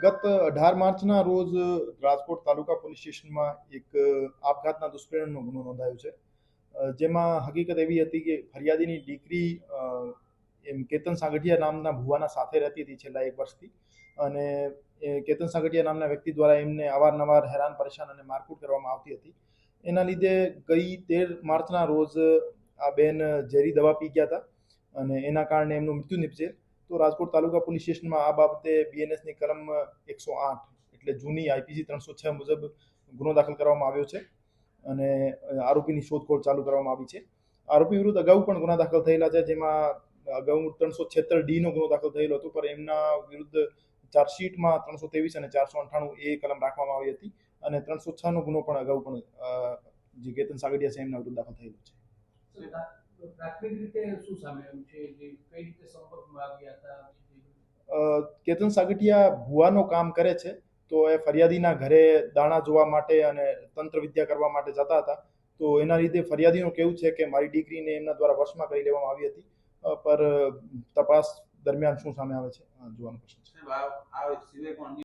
ગત અઢાર માર્ચના રોજ રાજકોટ તાલુકા પોલીસ સ્ટેશનમાં એક આપઘાતના દુષ્પ્રેરણનો ગુનો નોંધાયો છે. જેમાં હકીકત એવી હતી કે ફરિયાદીની દીકરી એમ કેતન સાગઠિયા નામના ભુવાના સાથે રહેતી હતી છેલ્લા એક વર્ષથી. અને કેતન સાગઠિયા નામના વ્યક્તિ દ્વારા એમને અવારનવાર હેરાન, પરેશાન અને મારકૂટ કરવામાં આવતી હતી. એના લીધે ગઈ તેર માર્ચના રોજ આ બેન ઝેરી દવા પી ગયા હતા અને એના કારણે એમનું મૃત્યુ નિપજેલ તો રાજકોટ તાલુકા પોલીસ સ્ટેશનમાં આ બાબતે બીએનએસની કલમ એકસો આઠ, એટલે જૂની આઈપીસી ત્રણસો છ મુજબ ગુનો દાખલ કરવામાં આવ્યો છે અને આરોપીની શોધખોળ ચાલુ કરવામાં આવી છે. આરોપી વિરુદ્ધ અગાઉ પણ ગુના દાખલ થયેલા છે, જેમાં અગાઉ ત્રણસો છેતર ડીનો ગુનો દાખલ થયેલો હતો, પણ એમના વિરુદ્ધ ચાર્જશીટમાં ત્રણસો ત્રેવીસ અને ચારસો અઠ્ઠાણું એ કલમ રાખવામાં આવી હતી અને ત્રણસો છનો ગુનો પણ અગાઉ પણ જે કેતન સાગડિયા છે, એમના વિરુદ્ધ દાખલ થયેલો છે. પ્રાથમિક રીતે શું સામે આવ્યું છે? જે કઈ રીતે સંપર્કમાં આવ્યા હતા? કેતન સાગઠિયા ભુવાનો કામ કરે છે તો એ ફરિયાદીના ઘરે દાણા જોવા માટે અને તંત્ર વિદ્યા કરવા માટે જતા હતા. તો એના લીધે ફરિયાદીનું કેવું છે કે મારી ડિગ્રીને એમના દ્વારા વર્ષમાં કરી લેવામાં આવી હતી. પર તપાસ દરમિયાન શું સામે આવે છે? જોવાનું પ્રશ્ન છે.